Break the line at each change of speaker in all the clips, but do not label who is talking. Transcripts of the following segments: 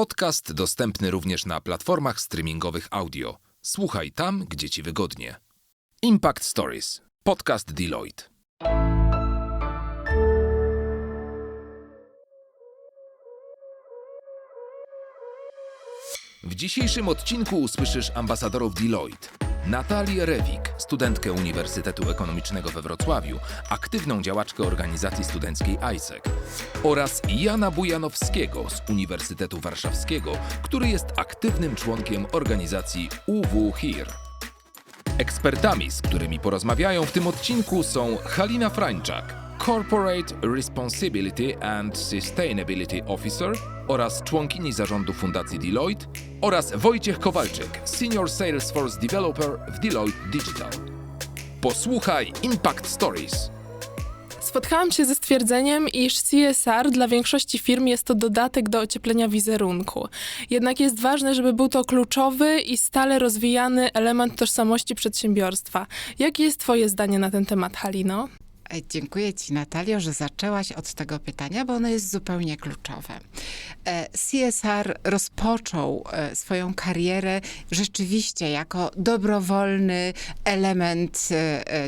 Podcast dostępny również na platformach streamingowych audio. Słuchaj tam, gdzie ci wygodnie. Impact Stories. Podcast Deloitte. W dzisiejszym odcinku usłyszysz ambasadorów Deloitte. Natalię Rewik, studentkę Uniwersytetu Ekonomicznego we Wrocławiu, aktywną działaczkę organizacji studenckiej ISEC oraz Jana Bujanowskiego z Uniwersytetu Warszawskiego, który jest aktywnym członkiem organizacji UW HERE. Ekspertami, z którymi porozmawiają w tym odcinku są Halina Frańczak, Corporate Responsibility and Sustainability Officer oraz członkini zarządu Fundacji Deloitte oraz Wojciech Kowalczyk, Senior Salesforce Developer w Deloitte Digital. Posłuchaj Impact Stories.
Spotkałam się ze stwierdzeniem, iż CSR dla większości firm jest to dodatek do ocieplenia wizerunku. Jednak jest ważne, żeby był to kluczowy i stale rozwijany element tożsamości przedsiębiorstwa. Jakie jest Twoje zdanie na ten temat, Halino?
E, Dziękuję Ci, Natalio, że zaczęłaś od tego pytania, bo ono jest zupełnie kluczowe. E, CSR rozpoczął e, swoją karierę rzeczywiście jako dobrowolny element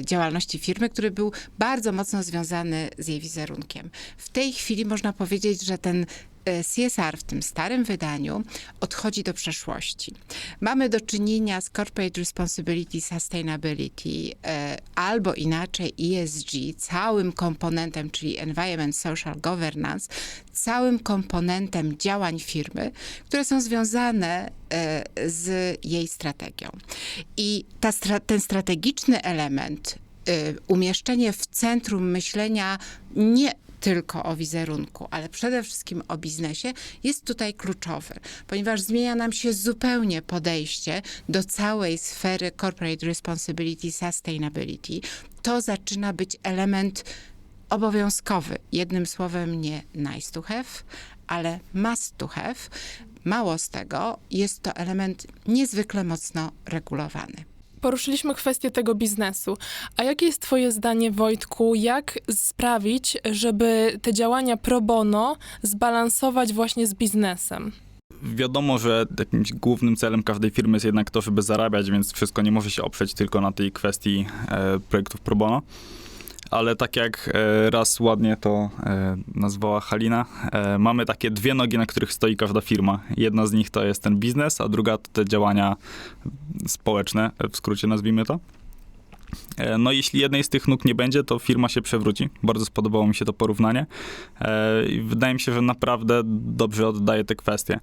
działalności firmy, który był bardzo mocno związany z jej wizerunkiem. W tej chwili można powiedzieć, że ten CSR w tym starym wydaniu odchodzi do przeszłości. Mamy do czynienia z Corporate Responsibility Sustainability e, albo inaczej ESG, całym komponentem, czyli Environment Social Governance, całym komponentem działań firmy, które są związane e, z jej strategią. I ta, ten strategiczny element, e, umieszczenie w centrum myślenia nie tylko o wizerunku, ale przede wszystkim o biznesie, jest tutaj kluczowy, ponieważ zmienia nam się zupełnie podejście do całej sfery corporate responsibility, sustainability. To zaczyna być element obowiązkowy. Jednym słowem nie nice to have, ale must to have. Mało z tego, jest to element niezwykle mocno regulowany.
Poruszyliśmy kwestię tego biznesu. A jakie jest Twoje zdanie, Wojtku, jak sprawić, żeby te działania pro bono zbalansować właśnie z biznesem?
Wiadomo, że jakimś głównym celem każdej firmy jest jednak to, żeby zarabiać, więc wszystko nie może się oprzeć tylko na tej kwestii e, projektów pro bono. Ale tak jak e, raz ładnie to e, nazwała Halina, e, mamy takie dwie nogi, na których stoi każda firma. Jedna z nich to jest ten biznes, a druga to te działania społeczne, w skrócie nazwijmy to. No jeśli jednej z tych nóg nie będzie, to firma się przewróci. Bardzo spodobało mi się to porównanie. Wydaje mi się, że naprawdę dobrze oddaje te kwestie.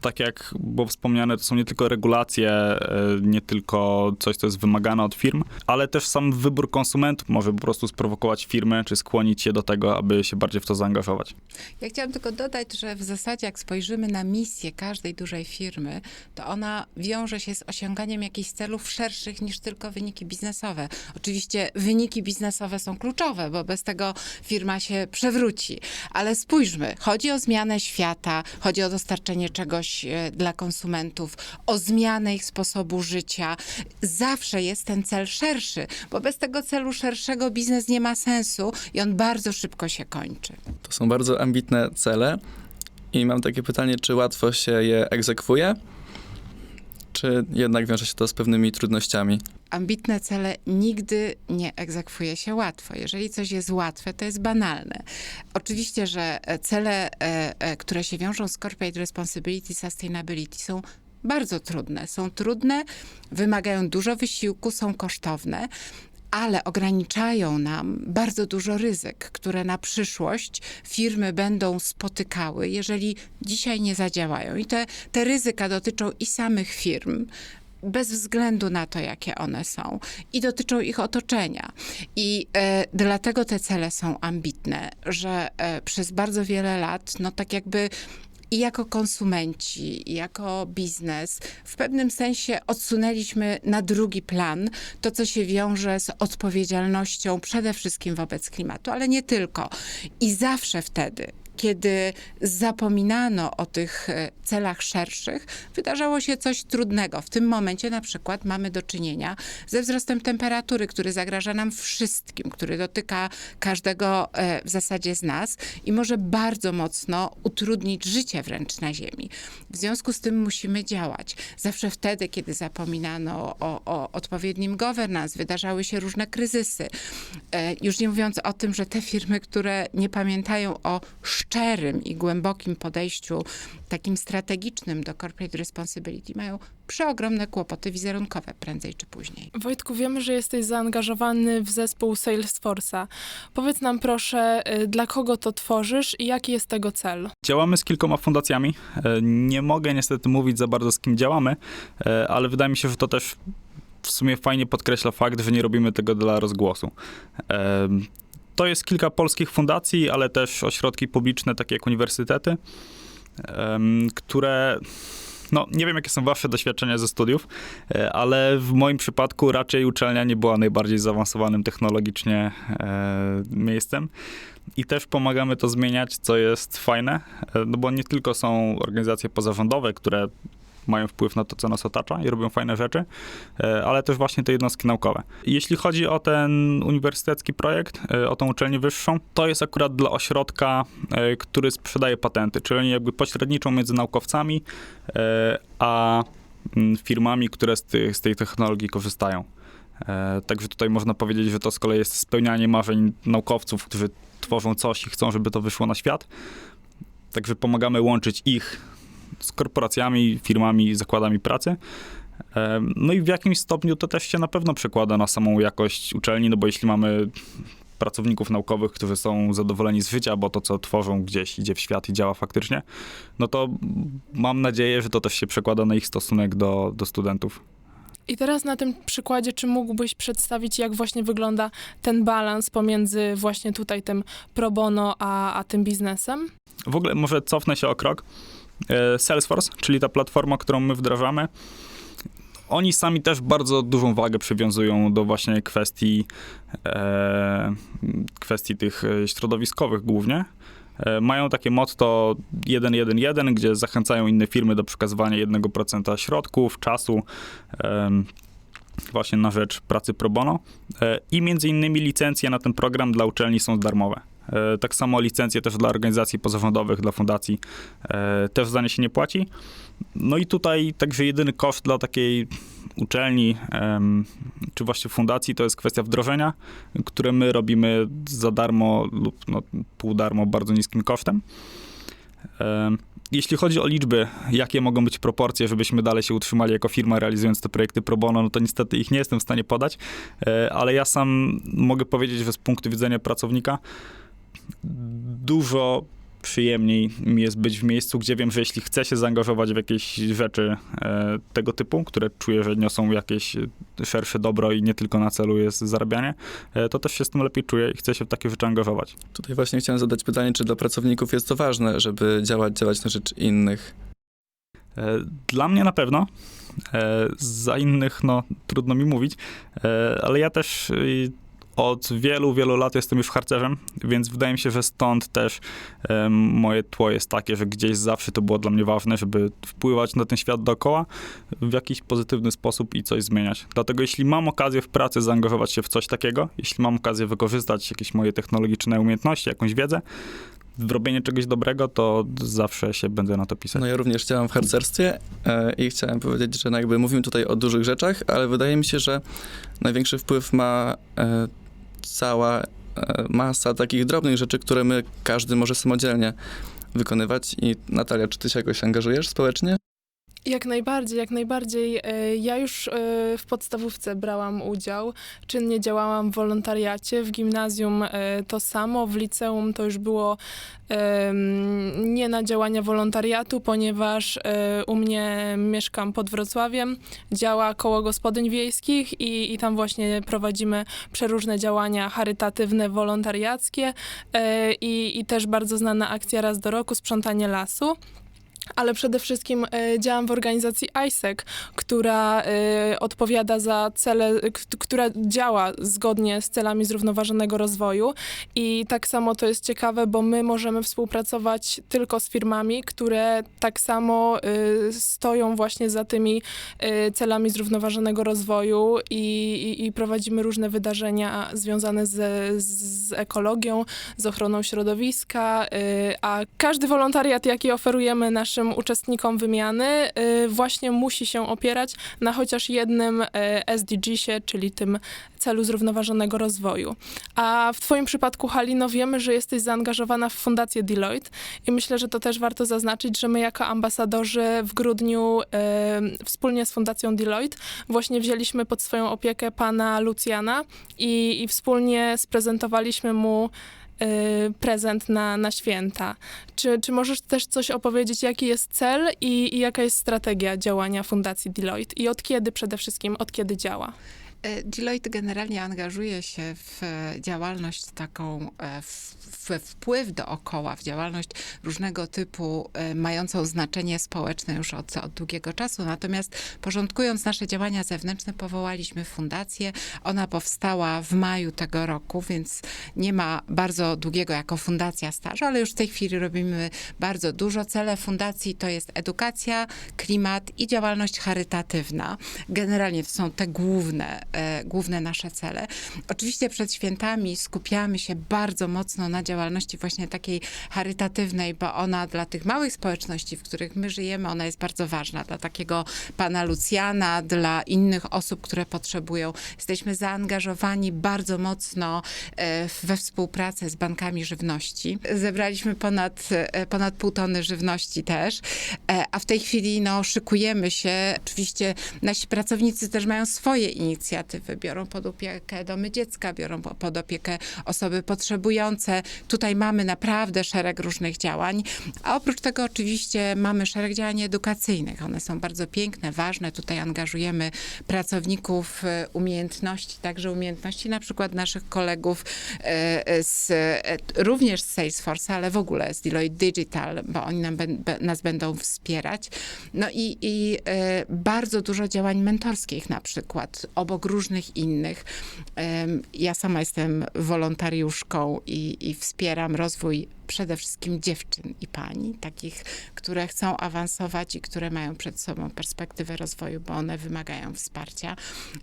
Tak jak było wspomniane, to są nie tylko regulacje, e, nie tylko coś, co jest wymagane od firm, ale też sam wybór konsumentów może po prostu sprowokować firmy, czy skłonić je do tego, aby się bardziej w to zaangażować.
Ja chciałam tylko dodać, że w zasadzie jak spojrzymy na misję każdej dużej firmy, to ona wiąże się z osiąganiem jakichś celów szerszych niż tylko wyniki biznesowe. Oczywiście wyniki biznesowe są kluczowe, bo bez tego firma się przewróci. Ale spójrzmy, chodzi o zmianę świata, chodzi o dostarczenie czegoś e, dla konsumentów, o zmianę ich sposobu życia. Zawsze jest ten cel szerszy, bo bez tego celu szerszego biznes nie ma sensu i on bardzo szybko się kończy.
To są bardzo ambitne cele i mam takie pytanie, czy łatwo się je egzekwuje, czy jednak wiąże się to z pewnymi trudnościami?
ambitne cele nigdy nie egzekwuje się łatwo. Jeżeli coś jest łatwe, to jest banalne. Oczywiście, że e, cele, e, e, które się wiążą z Corporate Responsibility, Sustainability są bardzo trudne. Są trudne, wymagają dużo wysiłku, są kosztowne. Ale ograniczają nam bardzo dużo ryzyk, które na przyszłość firmy będą spotykały, jeżeli dzisiaj nie zadziałają. I te, te ryzyka dotyczą i samych firm, bez względu na to, jakie one są, i dotyczą ich otoczenia. I e, dlatego te cele są ambitne, że e, przez bardzo wiele lat, no tak jakby i jako konsumenci, i jako biznes, w pewnym sensie odsunęliśmy na drugi plan to, co się wiąże z odpowiedzialnością przede wszystkim wobec klimatu, ale nie tylko. I zawsze wtedy, kiedy zapominano o tych e, celach szerszych, wydarzało się coś trudnego. W tym momencie na przykład mamy do czynienia ze wzrostem temperatury, który zagraża nam wszystkim, który dotyka każdego e, w zasadzie z nas i może bardzo mocno utrudnić życie wręcz na Ziemi. W związku z tym musimy działać. Zawsze wtedy, kiedy zapominano o, o odpowiednim governance, wydarzały się różne kryzysy. E, Już nie mówiąc o tym, że te firmy, które nie pamiętają o szczerym i głębokim podejściu, takim strategicznym do corporate responsibility, mają przeogromne kłopoty wizerunkowe prędzej czy później.
Wojtku, wiemy, że jesteś zaangażowany w zespół Salesforce'a. Powiedz nam proszę, y, dla kogo to tworzysz i jaki jest tego cel?
Działamy z kilkoma fundacjami. E, Nie mogę niestety mówić za bardzo z kim działamy, e, ale wydaje mi się, że to też w sumie fajnie podkreśla fakt, że nie robimy tego dla rozgłosu. To jest kilka polskich fundacji, ale też ośrodki publiczne, takie jak uniwersytety, które no, nie wiem, jakie są wasze doświadczenia ze studiów, e, ale w moim przypadku raczej uczelnia nie była najbardziej zaawansowanym technologicznie e, miejscem. I też pomagamy to zmieniać, co jest fajne, e, no bo nie tylko są organizacje pozarządowe, które mają wpływ na to, co nas otacza i robią fajne rzeczy, e, ale też właśnie te jednostki naukowe. Jeśli chodzi o ten uniwersytecki projekt, e, o tą uczelnię wyższą, to jest akurat dla ośrodka, e, który sprzedaje patenty, czyli oni jakby pośredniczą między naukowcami a mm, firmami, które z, tych, z tej technologii korzystają. Także tutaj można powiedzieć, że to z kolei jest spełnianie marzeń naukowców, którzy tworzą coś i chcą, żeby to wyszło na świat. Także pomagamy łączyć ich z korporacjami, firmami, zakładami pracy. No i w jakimś stopniu to też się na pewno przekłada na samą jakość uczelni, no bo jeśli mamy pracowników naukowych, którzy są zadowoleni z życia, bo to, co tworzą gdzieś idzie w świat i działa faktycznie, no to mam nadzieję, że to też się przekłada na ich stosunek do, do studentów.
I teraz na tym przykładzie, czy mógłbyś przedstawić, jak właśnie wygląda ten balans pomiędzy właśnie tutaj tym pro bono, a, a tym biznesem?
W ogóle może cofnę się o krok. E, Salesforce, czyli ta platforma, którą my wdrażamy, oni sami też bardzo dużą wagę przywiązują do właśnie kwestii, e, kwestii tych e, środowiskowych głównie. E, Mają takie motto 1.1.1, gdzie zachęcają inne firmy do przekazywania 1% środków, czasu em, właśnie na rzecz pracy pro bono. E, I między innymi licencje na ten program dla uczelni są darmowe. E, Tak samo licencje też dla organizacji pozarządowych, dla fundacji e, też za nie się nie płaci. No i tutaj także jedyny koszt dla takiej uczelni czy właśnie fundacji to jest kwestia wdrożenia, które my robimy za darmo lub no, pół darmo, bardzo niskim kosztem. Em, Jeśli chodzi o liczby, jakie mogą być proporcje, żebyśmy dalej się utrzymali jako firma realizując te projekty pro bono, no to niestety ich nie jestem w stanie podać, e, ale ja sam mogę powiedzieć, że z punktu widzenia pracownika dużo przyjemniej mi jest być w miejscu, gdzie wiem, że jeśli chcę się zaangażować w jakieś rzeczy e, tego typu, które czuję, że niosą jakieś szersze dobro i nie tylko na celu jest zarabianie, e, to też się z tym lepiej czuję i chcę się w takie rzeczy angażować.
Tutaj właśnie chciałem zadać pytanie, czy dla pracowników jest to ważne, żeby działać, działać na rzecz innych.
E, Dla mnie na pewno. E, Za innych, no, trudno mi mówić, E, ale ja też od wielu, wielu lat jestem już harcerzem, więc wydaje mi się, że stąd też em, moje tło jest takie, że gdzieś zawsze to było dla mnie ważne, żeby wpływać na ten świat dookoła w jakiś pozytywny sposób i coś zmieniać. Dlatego jeśli mam okazję w pracy zaangażować się w coś takiego, jeśli mam okazję wykorzystać jakieś moje technologiczne umiejętności, jakąś wiedzę, w robienie czegoś dobrego, to zawsze się będę na to pisać.
No ja również działam w harcerstwie e, i chciałem powiedzieć, że no jakby mówimy tutaj o dużych rzeczach, ale wydaje mi się, że największy wpływ ma e, cała e, masa takich drobnych rzeczy, które my, każdy może samodzielnie wykonywać. I Natalia, czy ty się jakoś angażujesz społecznie?
Jak najbardziej, jak najbardziej. E, Ja już e, w podstawówce brałam udział, czynnie działałam w wolontariacie, w gimnazjum e, to samo, w liceum to już było nie na działania wolontariatu, ponieważ u mnie mieszkam pod Wrocławiem, działa koło gospodyń wiejskich i, i tam właśnie prowadzimy przeróżne działania charytatywne, wolontariackie i, i też bardzo znana akcja raz do roku, sprzątanie lasu. Ale przede wszystkim e, działam w organizacji ISEC, która e, odpowiada za cele, która działa zgodnie z celami zrównoważonego rozwoju. I tak samo to jest ciekawe, bo my możemy współpracować tylko z firmami, które tak samo e, stoją właśnie za tymi celami zrównoważonego rozwoju i, i, i prowadzimy różne wydarzenia związane z, z ekologią, z ochroną środowiska, a każdy wolontariat, jaki oferujemy naszym uczestnikom wymiany, y, właśnie musi się opierać na chociaż jednym y, SDG-sie, czyli tym celu zrównoważonego rozwoju. A w Twoim przypadku, Halino, wiemy, że jesteś zaangażowana w Fundację Deloitte i myślę, że to też warto zaznaczyć, że my jako ambasadorzy w grudniu y, wspólnie z Fundacją Deloitte właśnie wzięliśmy pod swoją opiekę pana Lucjana i, i wspólnie sprezentowaliśmy mu prezent na, na święta. Czy, czy możesz też coś opowiedzieć, jaki jest cel i, i jaka jest strategia działania Fundacji Deloitte i od kiedy przede wszystkim, od kiedy działa?
E, Deloitte generalnie angażuje się w e, działalność taką, e, w w wpływ dookoła, w działalność różnego typu, mającą znaczenie społeczne już od, od długiego czasu. Natomiast porządkując nasze działania zewnętrzne, powołaliśmy fundację. Ona powstała w maju tego roku, więc nie ma bardzo długiego jako fundacja stażu, ale już w tej chwili robimy bardzo dużo. Cele fundacji to jest edukacja, klimat i działalność charytatywna. Generalnie to są te główne, główne nasze cele. Oczywiście przed świętami skupiamy się bardzo mocno na działalności właśnie takiej charytatywnej, bo ona dla tych małych społeczności, w których my żyjemy, ona jest bardzo ważna. Dla takiego pana Lucjana, dla innych osób, które potrzebują. Jesteśmy zaangażowani bardzo mocno e, we współpracę z bankami żywności. Zebraliśmy ponad, e, ponad pół tony żywności też, e, a w tej chwili no, szykujemy się. Oczywiście nasi pracownicy też mają swoje inicjatywy, biorą pod opiekę domy dziecka, biorą po- pod opiekę osoby potrzebujące. Tutaj mamy naprawdę szereg różnych działań, a oprócz tego oczywiście mamy szereg działań edukacyjnych. One są bardzo piękne, ważne. Tutaj angażujemy pracowników e, umiejętności, także umiejętności na przykład naszych kolegów e, z, e, również z Salesforce, ale w ogóle z Deloitte Digital, bo oni nam, nas będą wspierać. No i, i bardzo dużo działań mentorskich na przykład, obok różnych innych. Ja sama jestem wolontariuszką i, i wspieram rozwój przede wszystkim dziewczyn i pań, takich, które chcą awansować i które mają przed sobą perspektywę rozwoju, bo one wymagają wsparcia.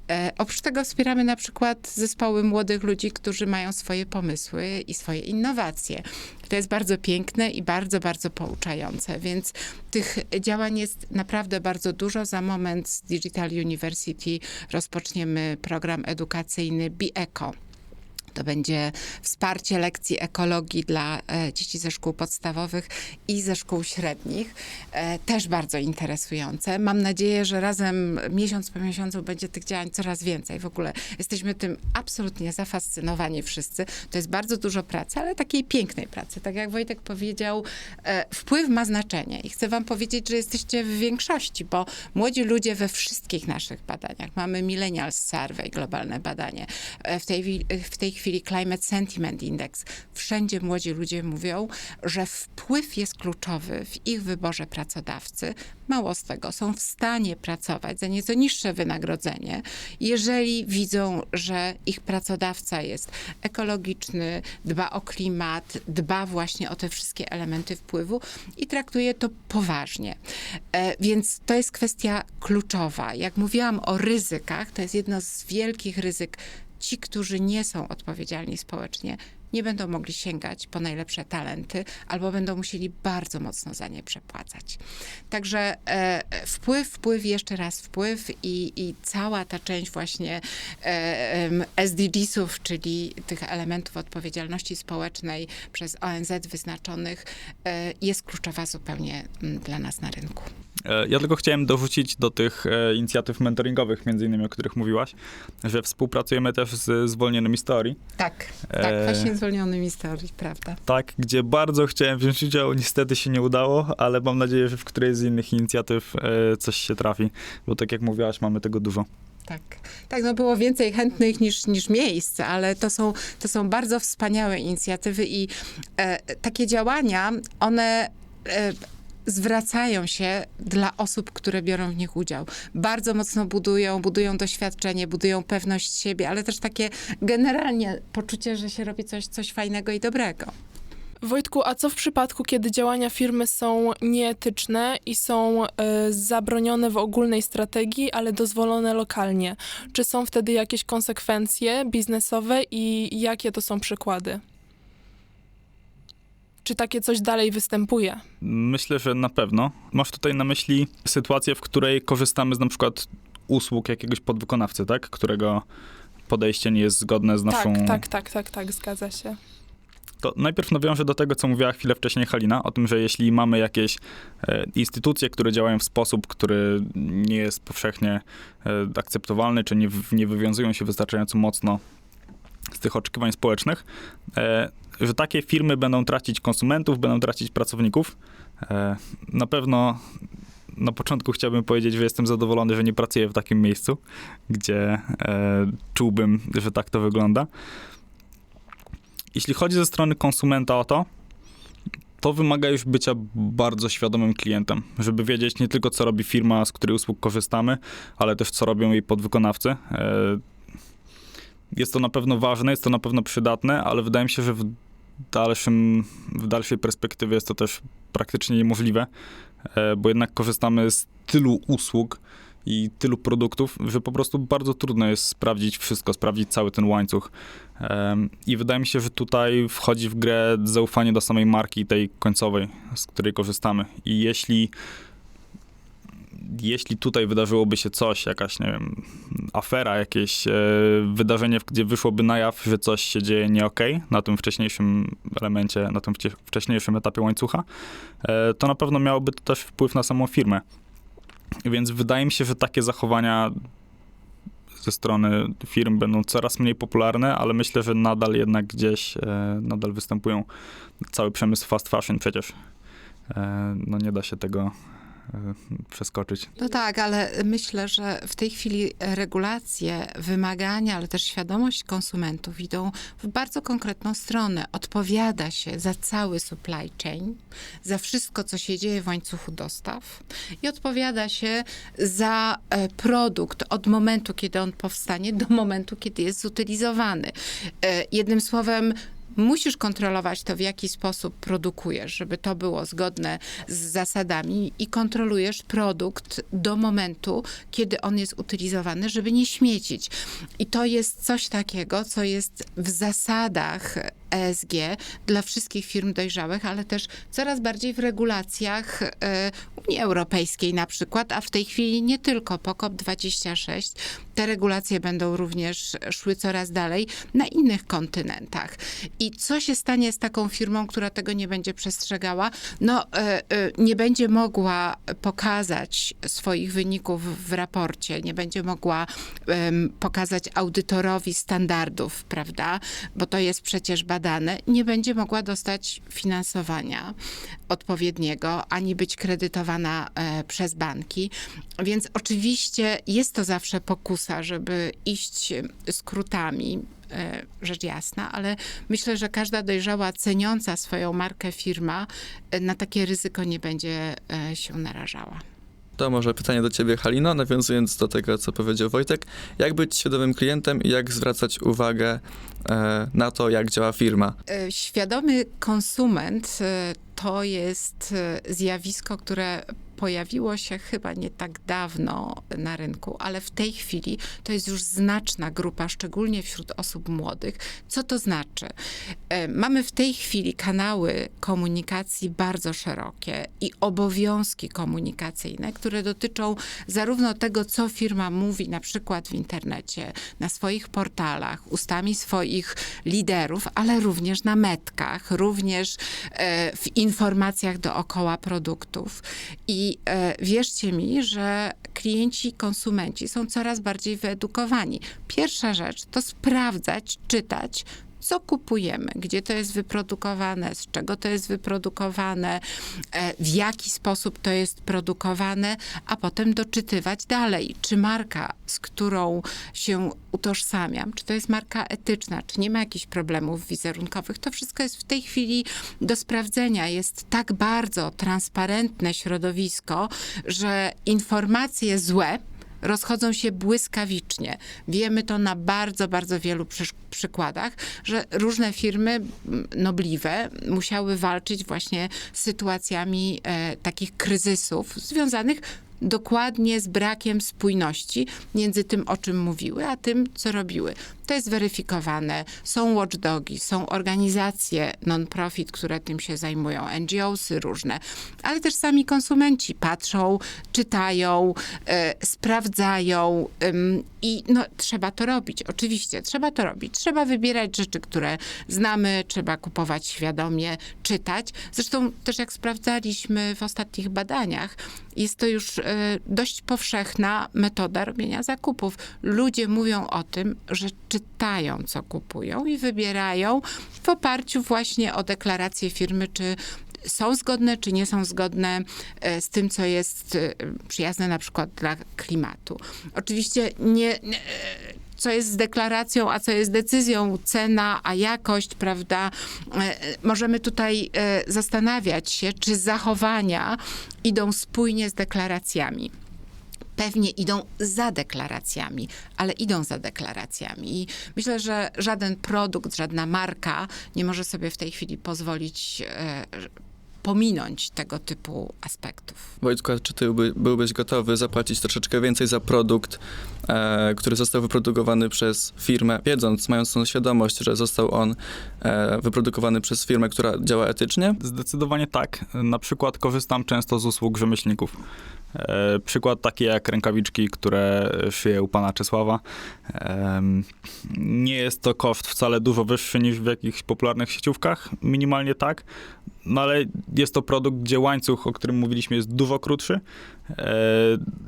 E, oprócz tego wspieramy na przykład zespoły młodych ludzi, którzy mają swoje pomysły i swoje innowacje. To jest bardzo piękne i bardzo, bardzo pouczające, więc tych działań jest naprawdę bardzo dużo. Za moment z Digital University rozpoczniemy program edukacyjny BiEco. To będzie wsparcie lekcji ekologii dla e, dzieci ze szkół podstawowych i ze szkół średnich. E, też bardzo interesujące. Mam nadzieję, że razem miesiąc po miesiącu będzie tych działań coraz więcej. W ogóle jesteśmy tym absolutnie zafascynowani wszyscy. To jest bardzo dużo pracy, ale takiej pięknej pracy. Tak jak Wojtek powiedział, e, wpływ ma znaczenie i chcę wam powiedzieć, że jesteście w większości, bo młodzi ludzie we wszystkich naszych badaniach, mamy Millennials Survey, globalne badanie, w tej, w tej chwili Climate Sentiment Index. Wszędzie młodzi ludzie mówią, że wpływ jest kluczowy w ich wyborze pracodawcy. Mało z tego, są w stanie pracować za nieco niższe wynagrodzenie, jeżeli widzą, że ich pracodawca jest ekologiczny, dba o klimat, dba właśnie o te wszystkie elementy wpływu i traktuje to poważnie. E, Więc to jest kwestia kluczowa. Jak mówiłam o ryzykach, to jest jedno z wielkich ryzyk. Ci, którzy nie są odpowiedzialni społecznie, nie będą mogli sięgać po najlepsze talenty, albo będą musieli bardzo mocno za nie przepłacać. Także e, wpływ, wpływ, jeszcze raz wpływ i, i cała ta część właśnie e, SDGs-ów, czyli tych elementów odpowiedzialności społecznej przez ONZ wyznaczonych, e, jest kluczowa zupełnie dla nas na rynku.
E, Ja tylko chciałem dorzucić do tych e, inicjatyw mentoringowych, między innymi, o których mówiłaś, że współpracujemy też z zwolnionymi story.
Tak, tak,
E,
zwolnionymi historii, prawda?
Tak, gdzie bardzo chciałem wziąć udział, niestety się nie udało, ale mam nadzieję, że w którejś z innych inicjatyw e, coś się trafi, bo tak jak mówiłaś, mamy tego dużo.
Tak, tak, no było więcej chętnych niż, niż miejsc, ale to są, to są bardzo wspaniałe inicjatywy i e, takie działania, one e, zwracają się dla osób, które biorą w nich udział. Bardzo mocno budują, budują doświadczenie, budują pewność siebie, ale też takie generalnie poczucie, że się robi coś, coś fajnego i dobrego.
Wojtku, a co w przypadku, kiedy działania firmy są nieetyczne i są e, zabronione w ogólnej strategii, ale dozwolone lokalnie? Czy są wtedy jakieś konsekwencje biznesowe i jakie to są przykłady? Czy takie coś dalej występuje?
Myślę, że na pewno. Masz tutaj na myśli sytuację, w której korzystamy z na przykład usług jakiegoś podwykonawcy, tak? Którego podejście nie jest zgodne z naszą...
Tak, tak, tak, tak, tak, zgadza się.
To najpierw nawiążę do tego, co mówiła chwilę wcześniej Halina, o tym, że jeśli mamy jakieś e, instytucje, które działają w sposób, który nie jest powszechnie e, akceptowalny, czy nie, nie wywiązują się wystarczająco mocno z tych oczekiwań społecznych, e, że takie firmy będą tracić konsumentów, będą tracić pracowników. E, na pewno na początku chciałbym powiedzieć, że jestem zadowolony, że nie pracuję w takim miejscu, gdzie e, czułbym, że tak to wygląda. Jeśli chodzi ze strony konsumenta o to, to wymaga już bycia bardzo świadomym klientem, żeby wiedzieć nie tylko, co robi firma, z której usług korzystamy, ale też, co robią jej podwykonawcy. Jest to na pewno ważne, jest to na pewno przydatne, ale wydaje mi się, że w, dalszym, w dalszej perspektywie jest to też praktycznie niemożliwe, e, bo jednak korzystamy z tylu usług i tylu produktów, że po prostu bardzo trudno jest sprawdzić wszystko, sprawdzić cały ten łańcuch. I wydaje mi się, że tutaj wchodzi w grę zaufanie do samej marki, tej końcowej, z której korzystamy. I jeśli, jeśli tutaj wydarzyłoby się coś, jakaś, nie wiem, afera, jakieś e, wydarzenie, gdzie wyszłoby na jaw, że coś się dzieje nie okej na tym wcześniejszym elemencie, na tym wcześniejszym etapie łańcucha, e, to na pewno miałoby to też wpływ na samą firmę. Więc wydaje mi się, że takie zachowania ze strony firm będą coraz mniej popularne, ale myślę, że nadal jednak gdzieś e, nadal występują. Cały przemysł fast fashion przecież. E, no nie da się tego przeskoczyć.
No tak, ale myślę, że w tej chwili regulacje, wymagania, ale też świadomość konsumentów idą w bardzo konkretną stronę. Odpowiada się za cały supply chain, za wszystko, co się dzieje w łańcuchu dostaw i odpowiada się za e, produkt od momentu, kiedy on powstanie, do momentu, kiedy jest zutylizowany. E, Jednym słowem, Musisz kontrolować to, w jaki sposób produkujesz, żeby to było zgodne z zasadami i kontrolujesz produkt do momentu, kiedy on jest utylizowany, żeby nie śmiecić. I to jest coś takiego, co jest w zasadach ESG dla wszystkich firm dojrzałych, ale też coraz bardziej w regulacjach e, Unii Europejskiej na przykład, a w tej chwili nie tylko po COP26. Te regulacje będą również szły coraz dalej na innych kontynentach. I co się stanie z taką firmą, która tego nie będzie przestrzegała? No, e, e, nie będzie mogła pokazać swoich wyników w raporcie, nie będzie mogła pokazać audytorowi standardów, prawda? Bo to jest przecież nie będzie mogła dostać finansowania odpowiedniego, ani być kredytowana e, przez banki. Więc oczywiście jest to zawsze pokusa, żeby iść skrótami, e, rzecz jasna, ale myślę, że każda dojrzała, ceniąca swoją markę firma e, na takie ryzyko nie będzie się narażała.
To może pytanie do ciebie, Halino, nawiązując do tego, co powiedział Wojtek. Jak być świadomym klientem i jak zwracać uwagę e, na to, jak działa firma?
E, Świadomy konsument e, to jest e, zjawisko, które pojawiło się chyba nie tak dawno na rynku, ale w tej chwili to jest już znaczna grupa, szczególnie wśród osób młodych. Co to znaczy? E, Mamy w tej chwili kanały komunikacji bardzo szerokie i obowiązki komunikacyjne, które dotyczą zarówno tego, co firma mówi na przykład w internecie, na swoich portalach, ustami swoich liderów, ale również na metkach, również e, w informacjach dookoła produktów. I e, wierzcie mi, że klienci, konsumenci są coraz bardziej wyedukowani. Pierwsza rzecz to sprawdzać, czytać, co kupujemy, gdzie to jest wyprodukowane, z czego to jest wyprodukowane, e, w jaki sposób to jest produkowane, a potem doczytywać dalej, czy marka, z którą się utożsamiam, czy to jest marka etyczna, czy nie ma jakichś problemów wizerunkowych. To wszystko jest w tej chwili do sprawdzenia. Jest tak bardzo transparentne środowisko, że informacje złe rozchodzą się błyskawicznie. Wiemy to na bardzo, bardzo wielu przysz- przykładach, że różne firmy nobliwe musiały walczyć właśnie z sytuacjami e, takich kryzysów związanych dokładnie z brakiem spójności między tym, o czym mówiły, a tym, co robiły. To jest weryfikowane. Są watchdogi, są organizacje non-profit, które tym się zajmują, NGOsy różne, ale też sami konsumenci patrzą, czytają, e, sprawdzają i no, trzeba to robić. Oczywiście, trzeba to robić. Trzeba wybierać rzeczy, które znamy, trzeba kupować świadomie, czytać. Zresztą też jak sprawdzaliśmy w ostatnich badaniach, jest to już dość powszechna metoda robienia zakupów. Ludzie mówią o tym, że czytają, co kupują i wybierają w oparciu właśnie o deklarację firmy, czy są zgodne, czy nie są zgodne e, z tym, co jest e, przyjazne na przykład dla klimatu. Oczywiście nie co jest z deklaracją, a co jest decyzją, cena, a jakość, prawda? E, Możemy tutaj e, zastanawiać się, czy zachowania idą spójnie z deklaracjami. Pewnie idą za deklaracjami, ale idą za deklaracjami. I myślę, że żaden produkt, żadna marka nie może sobie w tej chwili pozwolić e, pominąć tego typu aspektów.
Wojtku, czy ty by, byłbyś gotowy zapłacić troszeczkę więcej za produkt, e, który został wyprodukowany przez firmę, wiedząc, mając tą świadomość, że został on e, wyprodukowany przez firmę, która działa etycznie?
Zdecydowanie tak. Na przykład korzystam często z usług rzemieślników. E, przykład taki jak rękawiczki, które szyje u pana Czesława. Em, nie jest to koszt wcale dużo wyższy niż w jakichś popularnych sieciówkach, minimalnie tak, no ale jest to produkt, gdzie łańcuch, o którym mówiliśmy, jest dużo krótszy. E,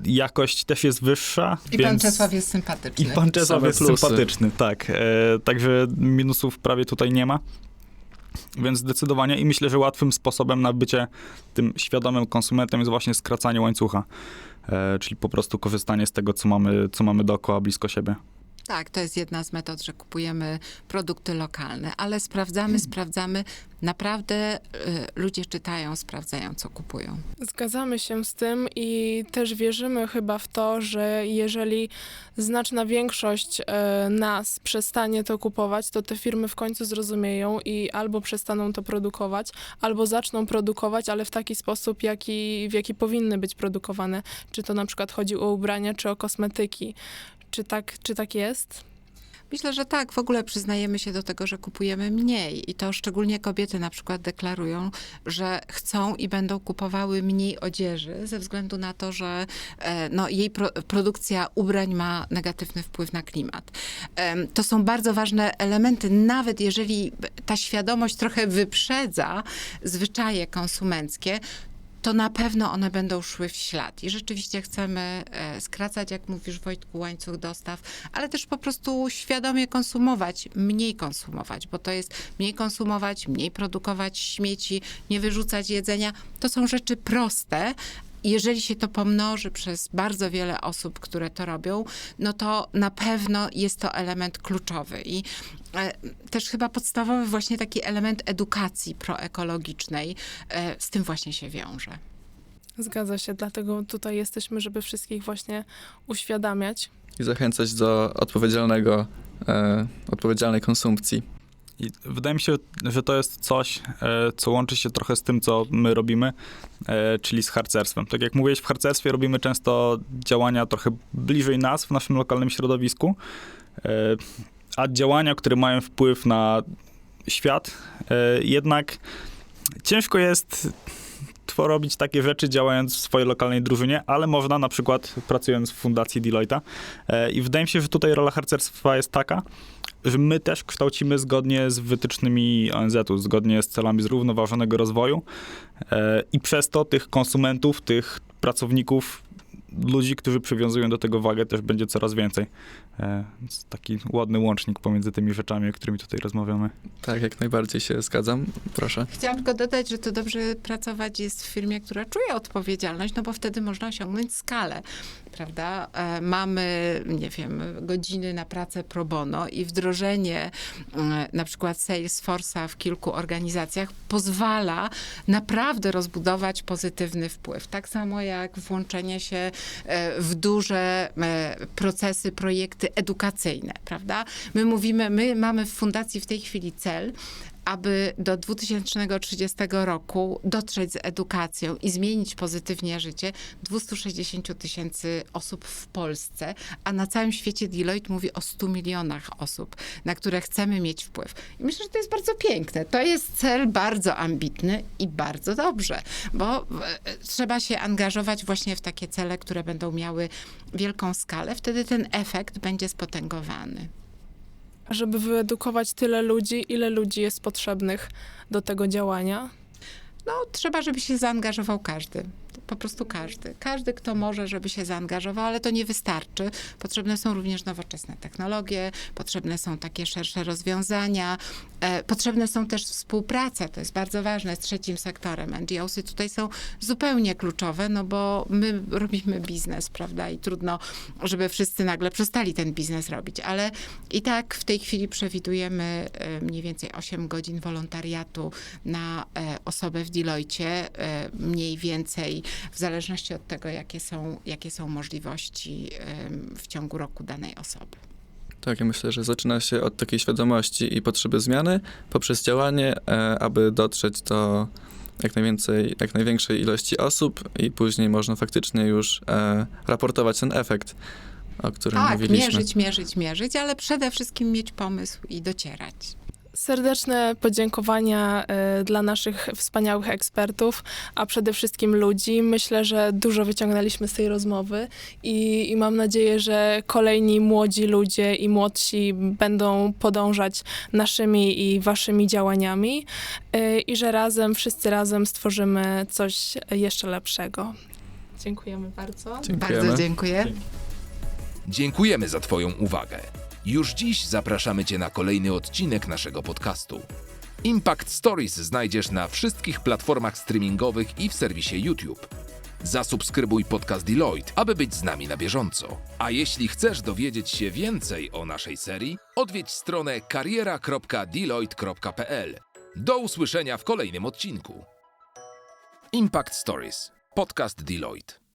jakość też jest wyższa.
I pan
więc...
Czesław jest
I
sympatyczny.
pan Czesław
Same
jest
plusy.
sympatyczny, tak. E, także minusów prawie tutaj nie ma. Więc zdecydowanie i myślę, że łatwym sposobem na bycie tym świadomym konsumentem jest właśnie skracanie łańcucha. E, czyli po prostu korzystanie z tego, co mamy, co mamy dookoła, blisko siebie.
Tak, to jest jedna z metod, że kupujemy produkty lokalne, ale sprawdzamy, sprawdzamy. Naprawdę y, ludzie czytają, sprawdzają, co kupują.
Zgadzamy się z tym i też wierzymy chyba w to, że jeżeli znaczna większość e, nas przestanie to kupować, to te firmy w końcu zrozumieją i albo przestaną to produkować, albo zaczną produkować, ale w taki sposób, jaki, w jaki powinny być produkowane. Czy to na przykład chodzi o ubrania, czy o kosmetyki. Czy tak, czy tak jest?
Myślę, że tak. W ogóle przyznajemy się do tego, że kupujemy mniej. I to szczególnie kobiety na przykład deklarują, że chcą i będą kupowały mniej odzieży ze względu na to, że e, no, jej pro, produkcja ubrań ma negatywny wpływ na klimat. To są bardzo ważne elementy, nawet jeżeli ta świadomość trochę wyprzedza zwyczaje konsumenckie, to na pewno one będą szły w ślad. I rzeczywiście chcemy e, skracać, jak mówisz Wojtku, łańcuch dostaw, ale też po prostu świadomie konsumować, mniej konsumować, bo to jest mniej konsumować, mniej produkować śmieci, nie wyrzucać jedzenia. To są rzeczy proste, jeżeli się to pomnoży przez bardzo wiele osób, które to robią, no to na pewno jest to element kluczowy. I e, też chyba podstawowy właśnie taki element edukacji proekologicznej e, z tym właśnie się wiąże.
Zgadza się, dlatego tutaj jesteśmy, żeby wszystkich właśnie uświadamiać.
I zachęcać do odpowiedzialnego, e, odpowiedzialnej konsumpcji.
I wydaje mi się, że to jest coś, e, co łączy się trochę z tym, co my robimy, e, czyli z harcerstwem. Tak jak mówiłeś, w harcerstwie robimy często działania trochę bliżej nas, w naszym lokalnym środowisku, e, a działania, które mają wpływ na świat, jednak ciężko jest two- robić takie rzeczy działając w swojej lokalnej drużynie, ale można na przykład pracując w fundacji Deloitta. E, I wydaje mi się, że tutaj rola harcerstwa jest taka, my też kształcimy zgodnie z wytycznymi ONZ-u, zgodnie z celami zrównoważonego rozwoju e, i przez to tych konsumentów, tych pracowników ludzi, którzy przywiązują do tego wagę, też będzie coraz więcej. E, taki ładny łącznik pomiędzy tymi rzeczami, o którymi tutaj rozmawiamy.
Tak, jak najbardziej się zgadzam. Proszę.
Chciałam tylko dodać, że to dobrze pracować jest w firmie, która czuje odpowiedzialność, no bo wtedy można osiągnąć skalę, prawda? E, Mamy, nie wiem, godziny na pracę pro bono i wdrożenie e, na przykład Salesforce'a w kilku organizacjach pozwala naprawdę rozbudować pozytywny wpływ. Tak samo jak włączenie się e, w duże procesy, projekty edukacyjne, prawda? My mówimy, my mamy w fundacji w tej chwili cel, aby do 2030 roku dotrzeć z edukacją i zmienić pozytywnie życie 260 tysięcy osób w Polsce, a na całym świecie Deloitte mówi o 100 milionach osób, na które chcemy mieć wpływ. I myślę, że to jest bardzo piękne. To jest cel bardzo ambitny i bardzo dobrze, bo e, trzeba się angażować właśnie w takie cele, które będą miały wielką skalę. Wtedy ten efekt będzie spotęgowany.
Żeby wyedukować tyle ludzi, ile ludzi jest potrzebnych do tego działania?
No, trzeba, żeby się zaangażował każdy. Po prostu każdy. Każdy, kto może, żeby się zaangażował, ale to nie wystarczy. Potrzebne są również nowoczesne technologie, potrzebne są takie szersze rozwiązania, e, potrzebne są też współprace, to jest bardzo ważne, z trzecim sektorem. NGOsy tutaj są zupełnie kluczowe, no bo my robimy biznes, prawda, i trudno, żeby wszyscy nagle przestali ten biznes robić, ale i tak w tej chwili przewidujemy e, mniej więcej 8 godzin wolontariatu na e, osobę w Deloitte, e, mniej więcej w zależności od tego, jakie są, jakie są możliwości w ciągu roku danej osoby.
Tak, ja myślę, że zaczyna się od takiej świadomości i potrzeby zmiany poprzez działanie, e, aby dotrzeć do jak najwięcej, jak największej ilości osób i później można faktycznie już e, raportować ten efekt, o którym
Tak,
mówiliśmy.
mierzyć, mierzyć, mierzyć, ale przede wszystkim mieć pomysł i docierać.
Serdeczne podziękowania e, dla naszych wspaniałych ekspertów, a przede wszystkim ludzi. Myślę, że dużo wyciągnęliśmy z tej rozmowy i, i mam nadzieję, że kolejni młodzi ludzie i młodsi będą podążać naszymi i waszymi działaniami e, i że razem, wszyscy razem stworzymy coś jeszcze lepszego. Dziękujemy bardzo.
Dziękujemy.
Bardzo dziękuję.
Dziękujemy za Twoją uwagę. Już dziś zapraszamy Cię na kolejny odcinek naszego podcastu. Impact Stories znajdziesz na wszystkich platformach streamingowych i w serwisie YouTube. Zasubskrybuj podcast Deloitte, aby być z nami na bieżąco. A jeśli chcesz dowiedzieć się więcej o naszej serii, odwiedź stronę kariera.deloitte.pl. Do usłyszenia w kolejnym odcinku. Impact Stories. Podcast Deloitte.